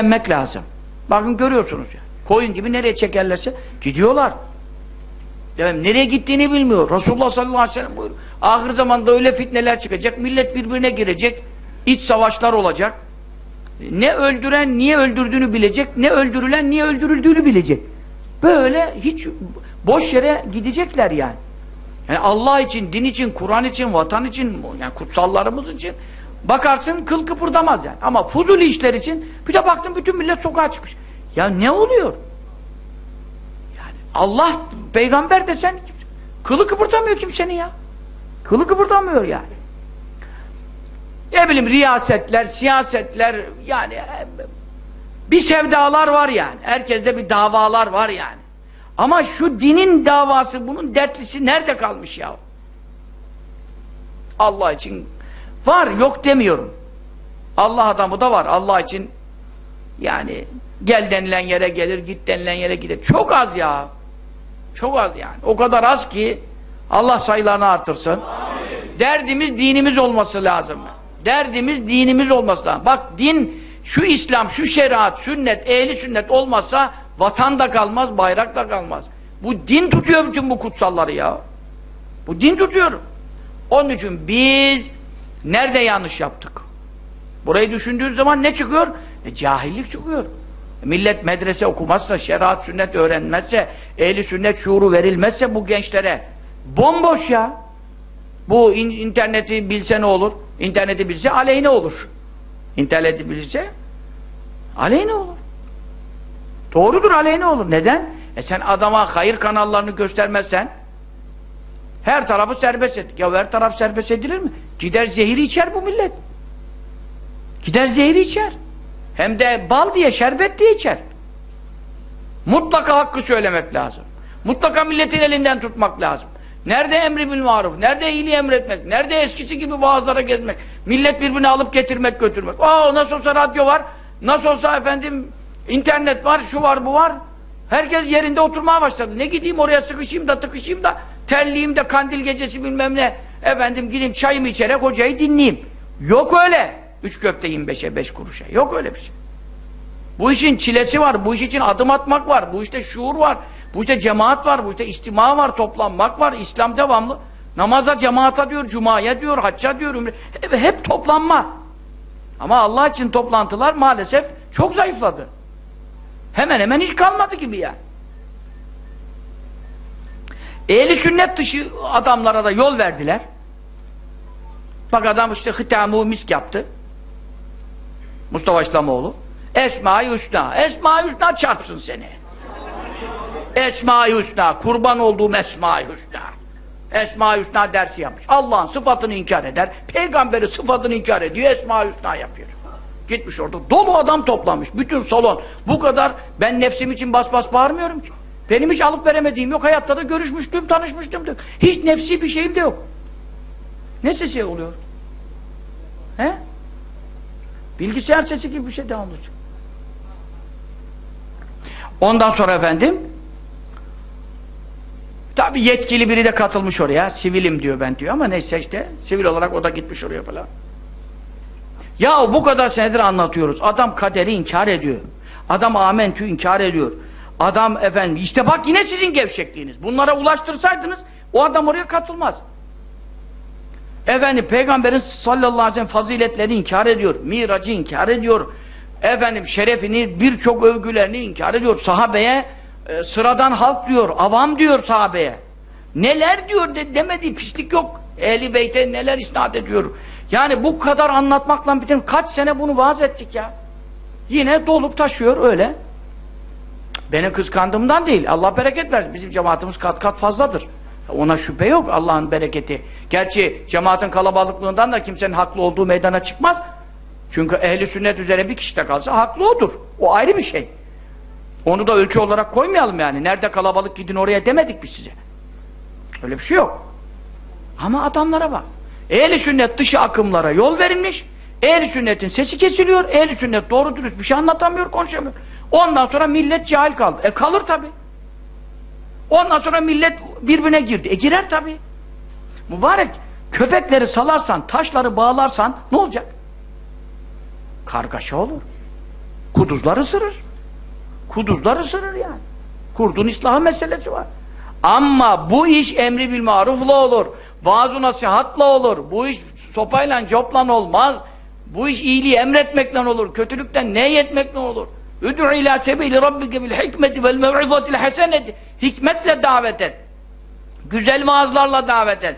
Emmek lazım. Bakın görüyorsunuz ya. Koyun gibi nereye çekerlerse gidiyorlar. Yani nereye gittiğini bilmiyor. Resulullah sallallahu aleyhi ve sellem buyuruyor. Ahir zamanda öyle fitneler çıkacak. Millet birbirine girecek. iç savaşlar olacak. Ne öldüren niye öldürdüğünü bilecek. Ne öldürülen niye öldürüldüğünü bilecek. Böyle hiç boş yere gidecekler yani. Yani Allah için, din için, Kur'an için, vatan için, yani kutsallarımız için bakarsın kıl kıpırdamaz yani. Ama fuzuli işler için bir de baktın bütün millet sokağa çıkmış. Ya ne oluyor? Yani Allah, peygamber desen kılı kıpırdamıyor kimsenin ya. Kılı kıpırdamıyor yani. Ne bileyim riyasetler, siyasetler yani bir sevdalar var yani. Herkeste bir davalar var yani. Ama şu dinin davası, bunun dertlisi nerede kalmış ya? Allah için var, yok demiyorum. Allah adamı da var. Allah için yani gel denilen yere gelir, git denilen yere gider. Çok az ya. Çok az yani. O kadar az ki Allah sayılarını artırsın. Amin. Derdimiz dinimiz olması lazım. Derdimiz dinimiz olması lazım. Bak din, şu İslam, şu şeriat, sünnet, ehli sünnet olmazsa vatan da kalmaz, bayrak da kalmaz. Bu din tutuyor bütün bu kutsalları ya. Bu din tutuyor. Onun için biz nerede yanlış yaptık? Burayı düşündüğün zaman ne çıkıyor? E, cahillik çıkıyor. E, millet medrese okumazsa, şeriat, sünnet öğrenmezse, ehli sünnet şuuru verilmezse bu gençlere bomboş ya. Bu in interneti bilse ne olur? İnterneti bilse aleyhine olur. İnterneti bilse aleyhine olur. Doğrudur aleyhine olur. Neden? E sen adama hayır kanallarını göstermezsen her tarafı serbest et. Ya her taraf serbest edilir mi? Gider zehiri içer bu millet. Gider zehiri içer. Hem de bal diye, şerbet diye içer. Mutlaka hakkı söylemek lazım. Mutlaka milletin elinden tutmak lazım. Nerede emri bil maruf, nerede iyiliği emretmek, nerede eskisi gibi vaazlara gezmek, millet birbirini alıp getirmek, götürmek. Aa nasıl olsa radyo var, nasıl olsa efendim internet var, şu var, bu var. Herkes yerinde oturmaya başladı. Ne gideyim oraya sıkışayım da tıkışayım da terliyim de kandil gecesi bilmem ne. Efendim gideyim çayımı içerek hocayı dinleyeyim. Yok öyle. Üç köfte 25'e beş kuruşa. Yok öyle bir şey. Bu işin çilesi var, bu iş için adım atmak var, bu işte şuur var, bu işte cemaat var, bu işte istima var, toplanmak var, İslam devamlı. Namaza, cemaata diyor, cumaya diyor, hacca diyor. Hep, hep toplanma. Ama Allah için toplantılar maalesef çok zayıfladı. Hemen hemen hiç kalmadı gibi ya. Ehli sünnet dışı adamlara da yol verdiler. Bak adam işte hitamu misk yaptı. Mustafa İslamoğlu. Esma-i Hüsna. Esma-i Hüsna çarpsın seni. Esma-i Hüsna. Kurban olduğum Esma-i Hüsna. Esma-i Hüsna dersi yapmış. Allah'ın sıfatını inkar eder. Peygamberi sıfatını inkar ediyor. Esma-i Hüsna yapıyor. Gitmiş orada. Dolu adam toplamış. Bütün salon. Bu kadar. Ben nefsim için bas bas bağırmıyorum ki. Benim hiç alıp veremediğim yok. Hayatta da görüşmüştüm, tanışmıştım. Da. Hiç nefsi bir şeyim de yok. Ne sesi oluyor? He? Bilgisayar sesi gibi bir şey devam ediyor. Ondan sonra efendim tabi yetkili biri de katılmış oraya. Sivilim diyor ben diyor ama neyse işte sivil olarak o da gitmiş oraya falan. Ya bu kadar senedir anlatıyoruz. Adam kaderi inkar ediyor. Adam amentü inkar ediyor. Adam efendim işte bak yine sizin gevşekliğiniz. Bunlara ulaştırsaydınız o adam oraya katılmaz. Efendim peygamberin sallallahu aleyhi ve sellem faziletlerini inkar ediyor. Miracı inkar ediyor. Efendim şerefini birçok övgülerini inkar ediyor. Sahabeye e, sıradan halk diyor. Avam diyor sahabeye. Neler diyor de, demediği pislik yok. Ehli beyte neler isnat ediyor. Yani bu kadar anlatmakla biten kaç sene bunu vaaz ettik ya. Yine dolup taşıyor öyle. Benim kıskandığımdan değil. Allah bereket versin. Bizim cemaatimiz kat kat fazladır. Ona şüphe yok Allah'ın bereketi. Gerçi cemaatin kalabalıklığından da kimsenin haklı olduğu meydana çıkmaz. Çünkü ehli sünnet üzere bir kişi de kalsa haklı odur. O ayrı bir şey. Onu da ölçü olarak koymayalım yani. Nerede kalabalık gidin oraya demedik biz size. Öyle bir şey yok. Ama adamlara bak. Ehli sünnet dışı akımlara yol verilmiş. Ehli sünnetin sesi kesiliyor. Ehli sünnet doğru dürüst bir şey anlatamıyor, konuşamıyor. Ondan sonra millet cahil kaldı. E kalır tabi. Ondan sonra millet birbirine girdi. E girer tabi. Mübarek köpekleri salarsan, taşları bağlarsan ne olacak? Kargaşa olur. Kuduzlar ısırır. Kuduzlar ısırır yani. Kurdun ıslahı meselesi var. Ama bu iş emri bil marufla olur. Vaaz nasihatla olur. Bu iş sopayla copla olmaz. Bu iş iyiliği emretmekle olur. Kötülükten nehyetmekle olur. Üd'u ila sebili rabbike bil hikmeti vel mev'izatil haseneti. Hikmetle davet et. Güzel vaazlarla davet et.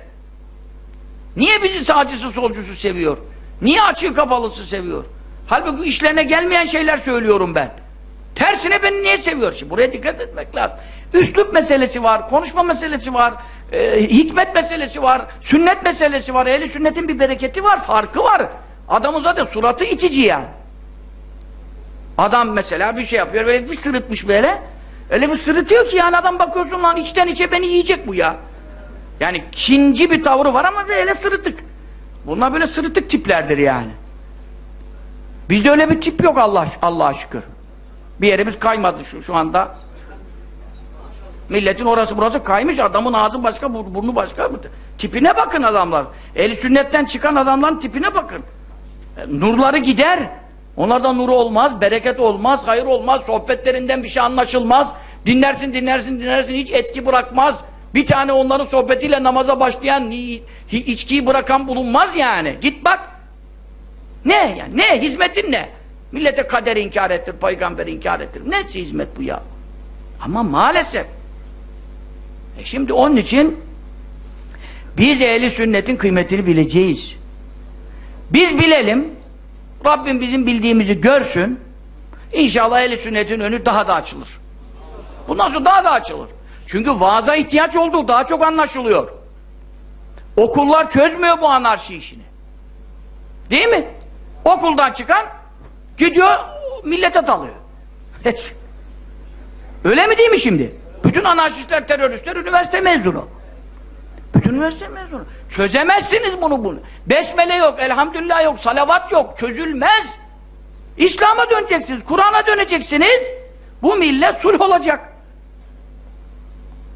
Niye bizi sağcısı solcusu seviyor? Niye açık kapalısı seviyor? Halbuki işlerine gelmeyen şeyler söylüyorum ben. Tersine beni niye seviyor? Şimdi buraya dikkat etmek lazım. Üslup meselesi var, konuşma meselesi var, e, hikmet meselesi var, sünnet meselesi var, ehli sünnetin bir bereketi var, farkı var. Adamın zaten suratı itici yani. Adam mesela bir şey yapıyor, böyle bir sırıtmış böyle. Öyle bir sırıtıyor ki yani adam bakıyorsun lan içten içe beni yiyecek bu ya. Yani kinci bir tavrı var ama böyle sırıtık. Bunlar böyle sırıtık tiplerdir yani. Bizde öyle bir tip yok Allah Allah'a şükür. Bir yerimiz kaymadı şu şu anda. Milletin orası burası kaymış, adamın ağzı başka, burnu başka. Tipine bakın adamlar. Eli sünnetten çıkan adamların tipine bakın. E, nurları gider. Onlardan nuru olmaz, bereket olmaz, hayır olmaz, sohbetlerinden bir şey anlaşılmaz. Dinlersin, dinlersin, dinlersin, hiç etki bırakmaz. Bir tane onların sohbetiyle namaza başlayan, içkiyi bırakan bulunmaz yani. Git bak. Ne yani? Ne? Hizmetin ne? Millete kaderi inkar ettir, peygamberi inkar ettir. Ne hizmet bu ya? Ama maalesef. E şimdi onun için biz ehli sünnetin kıymetini bileceğiz. Biz bilelim, Rabbim bizim bildiğimizi görsün, İnşallah ehli sünnetin önü daha da açılır. Bundan sonra daha da açılır. Çünkü vaaza ihtiyaç olduğu daha çok anlaşılıyor. Okullar çözmüyor bu anarşi işini. Değil mi? Okuldan çıkan gidiyor millete dalıyor. Öyle mi değil mi şimdi? Bütün anarşistler, teröristler üniversite mezunu. Bütün üniversite mezunu. Çözemezsiniz bunu bunu. Besmele yok, elhamdülillah yok, salavat yok, çözülmez. İslam'a döneceksiniz, Kur'an'a döneceksiniz. Bu millet sulh olacak.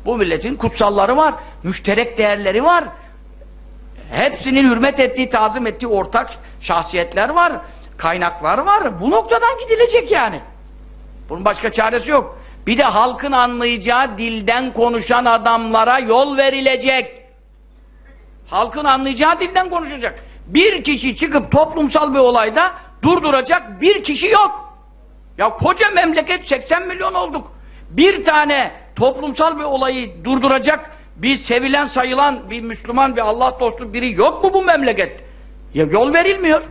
Bu milletin kutsalları var, müşterek değerleri var. Hepsinin hürmet ettiği, tazım ettiği ortak şahsiyetler var, kaynaklar var. Bu noktadan gidilecek yani. Bunun başka çaresi yok. Bir de halkın anlayacağı dilden konuşan adamlara yol verilecek. Halkın anlayacağı dilden konuşacak. Bir kişi çıkıp toplumsal bir olayda durduracak bir kişi yok. Ya koca memleket 80 milyon olduk. Bir tane toplumsal bir olayı durduracak bir sevilen sayılan bir Müslüman bir Allah dostu biri yok mu bu memleket? Ya yol verilmiyor.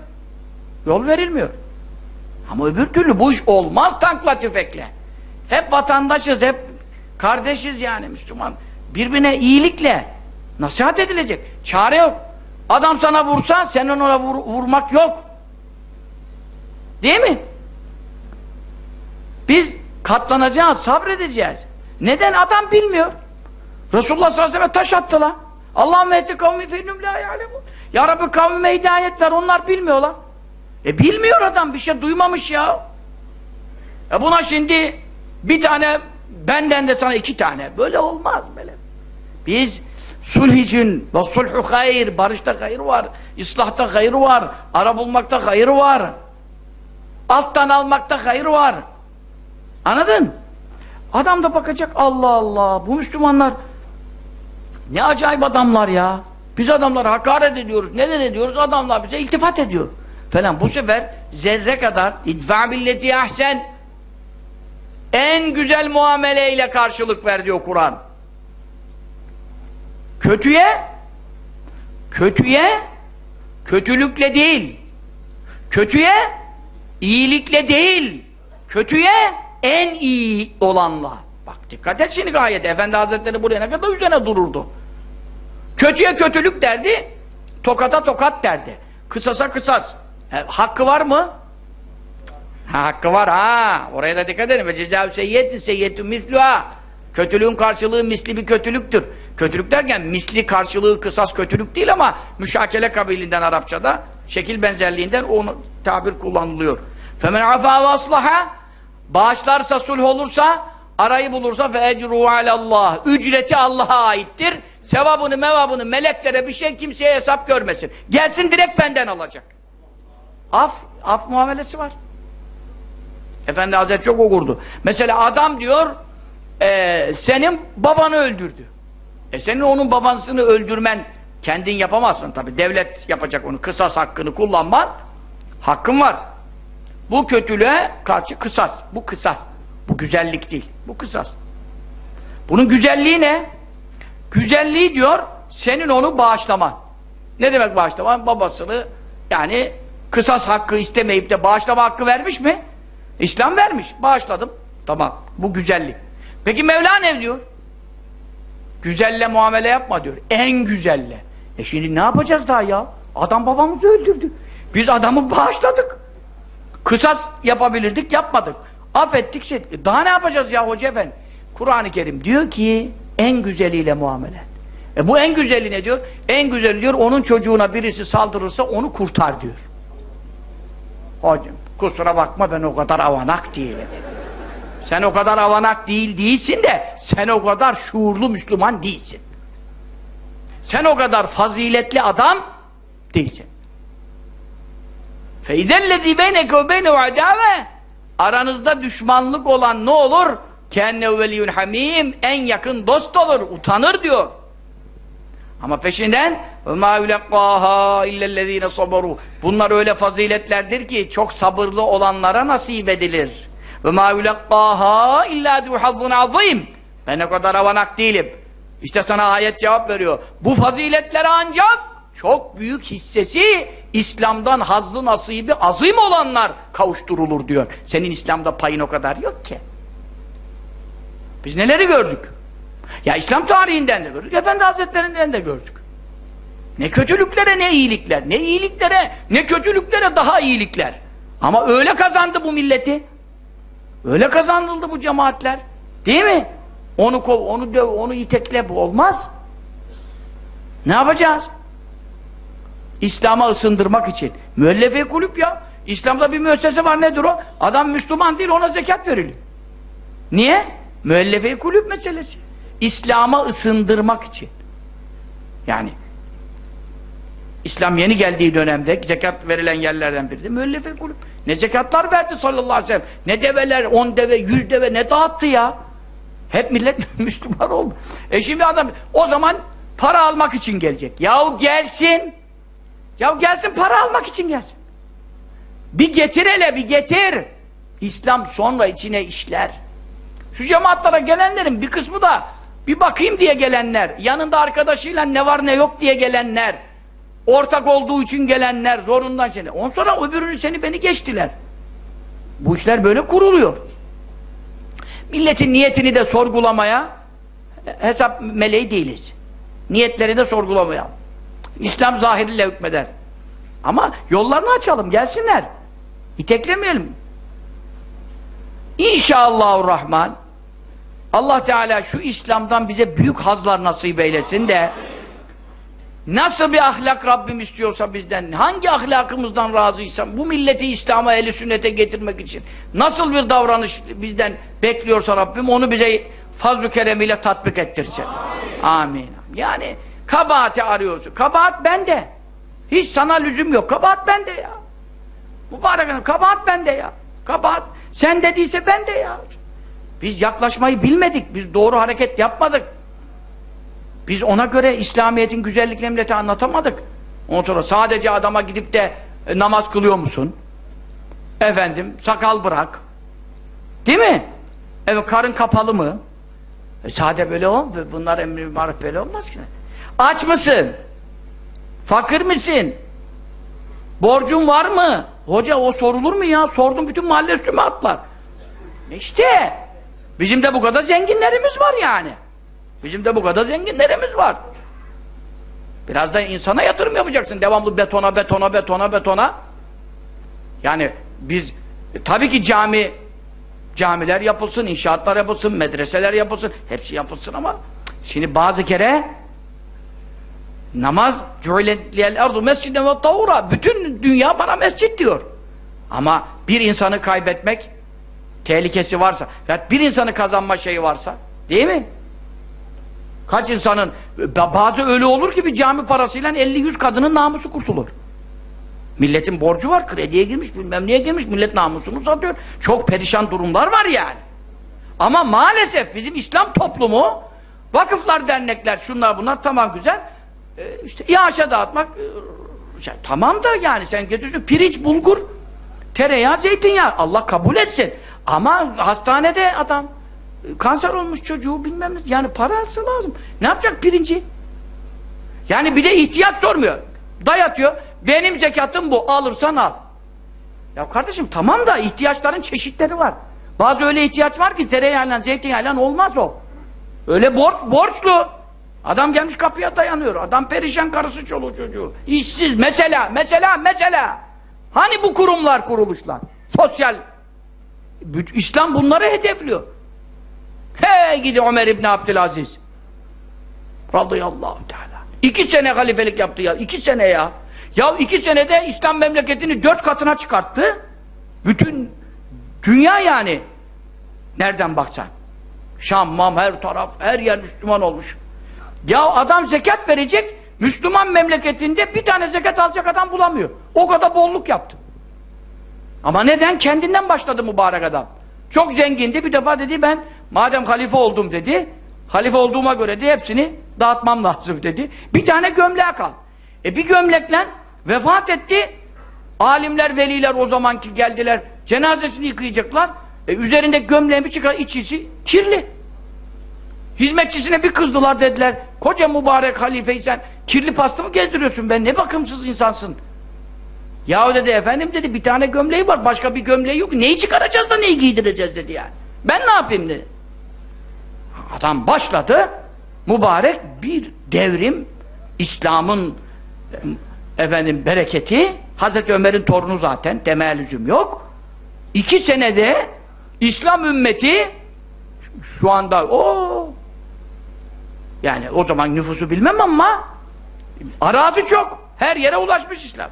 Yol verilmiyor. Ama öbür türlü bu iş olmaz tankla tüfekle. Hep vatandaşız, hep kardeşiz yani Müslüman. Birbirine iyilikle nasihat edilecek. Çare yok. Adam sana vursa senin ona vur, vurmak yok. Değil mi? Biz katlanacağız, sabredeceğiz. Neden? Adam bilmiyor. Resulullah sallallahu aleyhi ve sellem taş attılar. Allahümme eti kavmi fennum la ya'lemun. Ya Rabbi kavmime hidayet ver. Onlar bilmiyorlar. E bilmiyor adam. Bir şey duymamış ya. E buna şimdi bir tane benden de sana iki tane. Böyle olmaz böyle. Biz sulh için ve sulhu hayır, barışta hayır var, ıslahta hayır var, ara bulmakta hayır var. Alttan almakta hayır var. Anladın? Adam da bakacak Allah Allah bu Müslümanlar ne acayip adamlar ya. Biz adamları hakaret ediyoruz. Neden ediyoruz? Adamlar bize iltifat ediyor. Falan. Bu sefer zerre kadar idfa billeti ahsen en güzel muameleyle karşılık ver diyor Kur'an. Kötüye kötüye kötülükle değil kötüye iyilikle değil kötüye en iyi olanla. Bak dikkat et şimdi gayet. Efendi Hazretleri buraya ne kadar üzerine dururdu. Kötüye kötülük derdi, tokata tokat derdi. Kısasa kısas. E, hakkı var mı? Ha, hakkı var ha. Oraya da dikkat edin. Ve cezav seyyetin seyyetü misluha. Kötülüğün karşılığı misli bir kötülüktür. Kötülük derken misli karşılığı kısas kötülük değil ama müşakele kabilinden Arapçada şekil benzerliğinden o tabir kullanılıyor. Femen afa ve aslaha bağışlarsa sulh olursa arayı bulursa fe ecru alallah. Ücreti Allah'a aittir. Sevabını mevabını meleklere bir şey kimseye hesap görmesin. Gelsin direkt benden alacak. Af, af muamelesi var. Efendi Hazretleri çok okurdu. Mesela adam diyor e, senin babanı öldürdü. E senin onun babasını öldürmen kendin yapamazsın tabi. Devlet yapacak onu. Kısas hakkını kullanman hakkın var. Bu kötülüğe karşı kısas. Bu kısas. Bu güzellik değil. Bu kısas. Bunun güzelliği ne? Güzelliği diyor senin onu bağışlaman. Ne demek bağışlaman? Babasını yani kısas hakkı istemeyip de bağışlama hakkı vermiş mi? İslam vermiş. Bağışladım. Tamam. Bu güzellik. Peki Mevla ne diyor? Güzelle muamele yapma diyor. En güzelle. E şimdi ne yapacağız daha ya? Adam babamızı öldürdü. Biz adamı bağışladık. Kısas yapabilirdik, yapmadık. Affettik, şey. Daha ne yapacağız ya hoca efendi? Kur'an-ı Kerim diyor ki en güzeliyle muamele. E bu en güzeli ne diyor? En güzeli diyor onun çocuğuna birisi saldırırsa onu kurtar diyor. Hocam kusura bakma ben o kadar avanak değilim. Sen o kadar avanak değil değilsin de sen o kadar şuurlu Müslüman değilsin. Sen o kadar faziletli adam değilsin. Feyzellezî beyneke ve beynehu adâve Aranızda düşmanlık olan ne olur? Kenne veliyyun hamim en yakın dost olur, utanır diyor. Ama peşinden وَمَا يُلَقَّاهَا اِلَّا الَّذ۪ينَ صَبَرُوا Bunlar öyle faziletlerdir ki çok sabırlı olanlara nasip edilir. Ve ma yulakkaha illa duhazzın azim. Ben ne kadar avanak değilim. İşte sana ayet cevap veriyor. Bu faziletlere ancak çok büyük hissesi İslam'dan hazzı nasibi azim olanlar kavuşturulur diyor. Senin İslam'da payın o kadar yok ki. Biz neleri gördük? Ya İslam tarihinden de gördük, Efendi Hazretlerinden de gördük. Ne kötülüklere ne iyilikler, ne iyiliklere ne kötülüklere daha iyilikler. Ama öyle kazandı bu milleti. Öyle kazanıldı bu cemaatler. Değil mi? Onu kov, onu döv, onu itekle bu olmaz. Ne yapacağız? İslam'a ısındırmak için. Müellefe kulüp ya. İslam'da bir müessese var nedir o? Adam Müslüman değil ona zekat veriliyor. Niye? Müellefe kulüp meselesi. İslam'a ısındırmak için. Yani İslam yeni geldiği dönemde zekat verilen yerlerden biri de müellefe kulüp. Ne zekatlar verdi sallallahu aleyhi ve sellem. Ne develer, on deve, yüz deve ne dağıttı ya. Hep millet Müslüman oldu. E şimdi adam o zaman para almak için gelecek. Yahu gelsin. Ya gelsin para almak için gelsin. Bir getir hele bir getir. İslam sonra içine işler. Şu cemaatlara gelenlerin bir kısmı da bir bakayım diye gelenler, yanında arkadaşıyla ne var ne yok diye gelenler, ortak olduğu için gelenler, zorundan seni. On sonra öbürünü seni beni geçtiler. Bu işler böyle kuruluyor. Milletin niyetini de sorgulamaya hesap meleği değiliz. Niyetleri de sorgulamaya. İslam zahiriyle hükmeder. Ama yollarını açalım, gelsinler. İteklemeyelim. İnşallahurrahman Allah Teala şu İslam'dan bize büyük hazlar nasip eylesin de nasıl bir ahlak Rabbim istiyorsa bizden, hangi ahlakımızdan razıysa bu milleti İslam'a, eli sünnete getirmek için nasıl bir davranış bizden bekliyorsa Rabbim onu bize fazl-ı keremiyle tatbik ettirsin. Amin. Amin. Yani kabahati arıyorsun. Kabahat bende. Hiç sana lüzum yok. Kabahat bende ya. Mübarek Hanım, kabahat bende ya. Kabahat sen dediyse ben de ya. Biz yaklaşmayı bilmedik. Biz doğru hareket yapmadık. Biz ona göre İslamiyet'in güzelliklerini millete anlatamadık. Ondan sonra sadece adama gidip de e, namaz kılıyor musun? Efendim, sakal bırak. Değil mi? Evet, karın kapalı mı? E, sade böyle ol. Bunlar emri marif böyle olmaz ki. Aç mısın? Fakir misin? Borcun var mı? Hoca o sorulur mu ya? Sordum bütün mahalle üstüme atlar. İşte bizim de bu kadar zenginlerimiz var yani. Bizim de bu kadar zenginlerimiz var. Biraz da insana yatırım yapacaksın. Devamlı betona, betona, betona, betona. Yani biz e, tabii ki cami camiler yapılsın, inşaatlar yapılsın, medreseler yapılsın. Hepsi yapılsın ama şimdi bazı kere namaz cu'ilel ardu mesciden ve tavura bütün dünya bana mescit diyor. Ama bir insanı kaybetmek tehlikesi varsa bir insanı kazanma şeyi varsa değil mi? Kaç insanın bazı ölü olur ki bir cami parasıyla 50-100 kadının namusu kurtulur. Milletin borcu var, krediye girmiş, bilmem neye girmiş, millet namusunu satıyor. Çok perişan durumlar var yani. Ama maalesef bizim İslam toplumu vakıflar, dernekler, şunlar bunlar tamam güzel. Ee, işte iaşa dağıtmak e, şey, tamam da yani sen getiriyorsun pirinç, bulgur, tereyağı, zeytinyağı. Allah kabul etsin. Ama hastanede adam e, kanser olmuş çocuğu bilmem ne. Yani parası lazım. Ne yapacak pirinci? Yani bir de ihtiyaç sormuyor. Dayatıyor. Benim zekatım bu. Alırsan al. Ya kardeşim tamam da ihtiyaçların çeşitleri var. Bazı öyle ihtiyaç var ki tereyağıyla, zeytinyağıyla olmaz o. Öyle borç, borçlu. Adam gelmiş kapıya dayanıyor. Adam perişan karısı çoluğu çocuğu. İşsiz. Mesela, mesela, mesela. Hani bu kurumlar kuruluşlar? Sosyal. İslam bunları hedefliyor. He gidi Ömer İbni Abdülaziz. Radıyallahu teala. İki sene halifelik yaptı ya. iki sene ya. Ya iki senede İslam memleketini dört katına çıkarttı. Bütün dünya yani. Nereden baksan. Şam, Mam, her taraf, her yer Müslüman olmuş. Ya adam zekat verecek, Müslüman memleketinde bir tane zekat alacak adam bulamıyor. O kadar bolluk yaptı. Ama neden? Kendinden başladı mübarek adam. Çok zengindi. Bir defa dedi ben madem halife oldum dedi. Halife olduğuma göre de hepsini dağıtmam lazım dedi. Bir tane gömleğe kal. E bir gömlekle vefat etti. Alimler, veliler o zamanki geldiler. Cenazesini yıkayacaklar. E üzerindeki gömleği bir çıkar içisi kirli. Hizmetçisine bir kızdılar dediler. Koca mübarek halifeyi kirli pasta mı gezdiriyorsun ben ne bakımsız insansın. Yahu dedi efendim dedi bir tane gömleği var başka bir gömleği yok. Neyi çıkaracağız da neyi giydireceğiz dedi yani. Ben ne yapayım dedi. Adam başladı mübarek bir devrim İslam'ın e, efendim bereketi Hazreti Ömer'in torunu zaten demeye lüzum yok. İki senede İslam ümmeti şu anda o yani o zaman nüfusu bilmem ama arazi çok. Her yere ulaşmış İslam.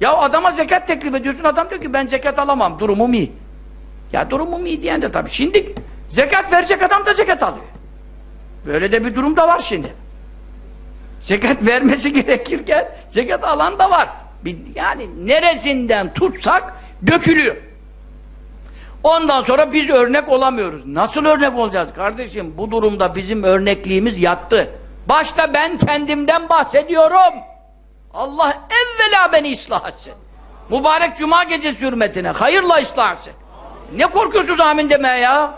Ya adama zekat teklif ediyorsun adam diyor ki ben zekat alamam durumum iyi. Ya durumum iyi diyen de tabii. Şimdi zekat verecek adam da zekat alıyor. Böyle de bir durum da var şimdi. Zekat vermesi gerekirken zekat alan da var. Yani neresinden tutsak dökülüyor. Ondan sonra biz örnek olamıyoruz. Nasıl örnek olacağız kardeşim? Bu durumda bizim örnekliğimiz yattı. Başta ben kendimden bahsediyorum. Allah evvela beni ıslah etsin. Mübarek cuma gecesi hürmetine hayırla ıslah etsin. Ne korkuyorsunuz amin demeye ya?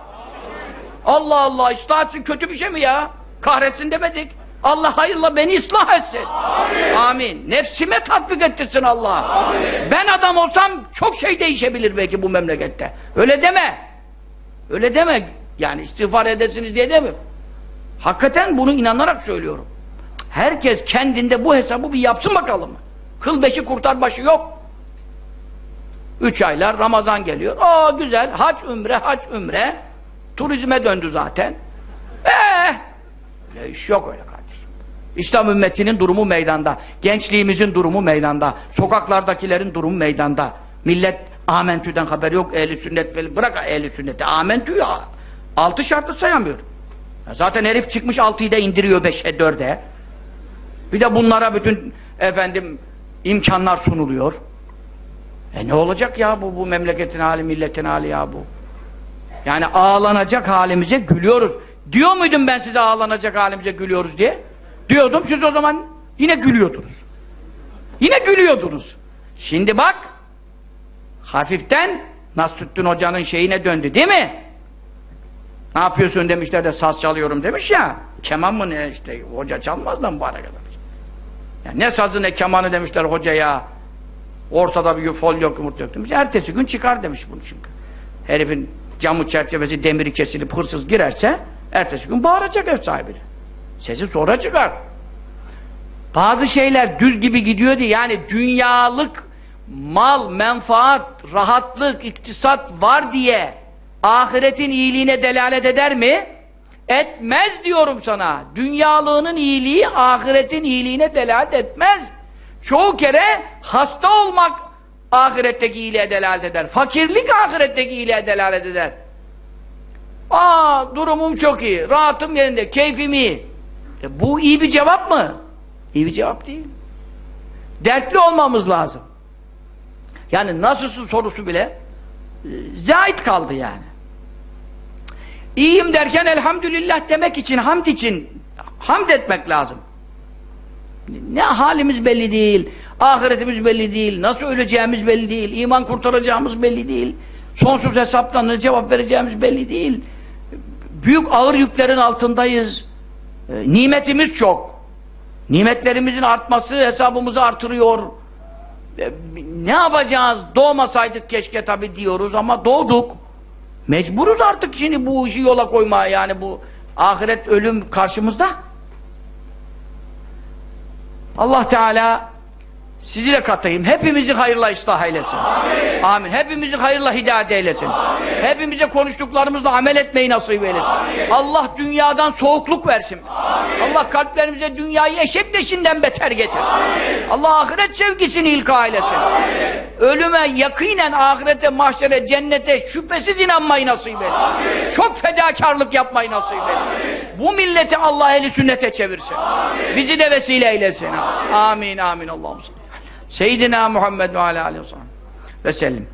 Allah Allah ıslah etsin kötü bir şey mi ya? Kahretsin demedik. Allah hayırla beni ıslah etsin. Amin. Amin. Nefsime tatbik ettirsin Allah. Amin. Ben adam olsam çok şey değişebilir belki bu memlekette. Öyle deme. Öyle deme. Yani istiğfar edesiniz diye demiyorum. Hakikaten bunu inanarak söylüyorum. Herkes kendinde bu hesabı bir yapsın bakalım. Kıl beşi kurtar başı yok. Üç aylar Ramazan geliyor. Aa güzel. Hac ümre, hac ümre. Turizme döndü zaten. Eee ne iş yok öyle kardeşim. İslam ümmetinin durumu meydanda. Gençliğimizin durumu meydanda. Sokaklardakilerin durumu meydanda. Millet amentüden haberi yok. Ehli sünnet falan. Bırak ehli sünneti. Amentü ya. Altı şartı sayamıyor. Ya zaten herif çıkmış altıyı da indiriyor beşe dörde. Bir de bunlara bütün efendim imkanlar sunuluyor. E ne olacak ya bu bu memleketin hali, milletin hali ya bu. Yani ağlanacak halimize gülüyoruz. Diyor muydum ben size ağlanacak halimize gülüyoruz diye? Diyordum siz o zaman yine gülüyordunuz. Yine gülüyordunuz. Şimdi bak hafiften Nasrüddin Hoca'nın şeyine döndü değil mi? Ne yapıyorsun demişler de saz çalıyorum demiş ya. Keman mı ne işte hoca çalmaz da mübarek adam. Ya ne sazı ne kemanı demişler hocaya. Ortada bir fol yok yumurt yok demiş. Ertesi gün çıkar demiş bunu çünkü. Herifin camı çerçevesi demiri kesilip hırsız girerse ertesi gün bağıracak ev sahibine. Sesi sonra çıkar. Bazı şeyler düz gibi gidiyor diye yani dünyalık mal, menfaat, rahatlık, iktisat var diye ahiretin iyiliğine delalet eder mi? Etmez diyorum sana. Dünyalığının iyiliği ahiretin iyiliğine delalet etmez. Çoğu kere hasta olmak ahiretteki iyiliğe delalet eder. Fakirlik ahiretteki iyiliğe delalet eder. Aa durumum çok iyi, rahatım yerinde, keyfim iyi. E, bu iyi bir cevap mı? İyi bir cevap değil. Dertli olmamız lazım. Yani nasılsın sorusu bile e, zait kaldı yani. İyiyim derken elhamdülillah demek için, hamd için hamd etmek lazım. Ne halimiz belli değil, ahiretimiz belli değil, nasıl öleceğimiz belli değil, iman kurtaracağımız belli değil, sonsuz hesaptan ne cevap vereceğimiz belli değil. Büyük ağır yüklerin altındayız. E, nimetimiz çok. Nimetlerimizin artması hesabımızı artırıyor. E, ne yapacağız? Doğmasaydık keşke tabi diyoruz ama doğduk. Mecburuz artık şimdi bu işi yola koymaya yani bu ahiret ölüm karşımızda. الله تعالى sizi de katayım. Hepimizi hayırla ıslah eylesin. Amin. Amin. Hepimizi hayırla hidayet eylesin. Amin. Hepimize konuştuklarımızla amel etmeyi nasip eylesin. Amin. Allah dünyadan soğukluk versin. Amin. Allah kalplerimize dünyayı eşek leşinden beter getirsin. Amin. Allah ahiret sevgisini ilka eylesin. Amin. Ölüme yakinen ahirete, mahşere, cennete şüphesiz inanmayı nasip eylesin. Amin. Çok fedakarlık yapmayı nasip eylesin. Bu milleti Allah eli sünnete çevirsin. Amin. Bizi de vesile eylesin. Amin amin. amin. Allah'ım Seyyidina Muhammed ve aleyhi ve sellem.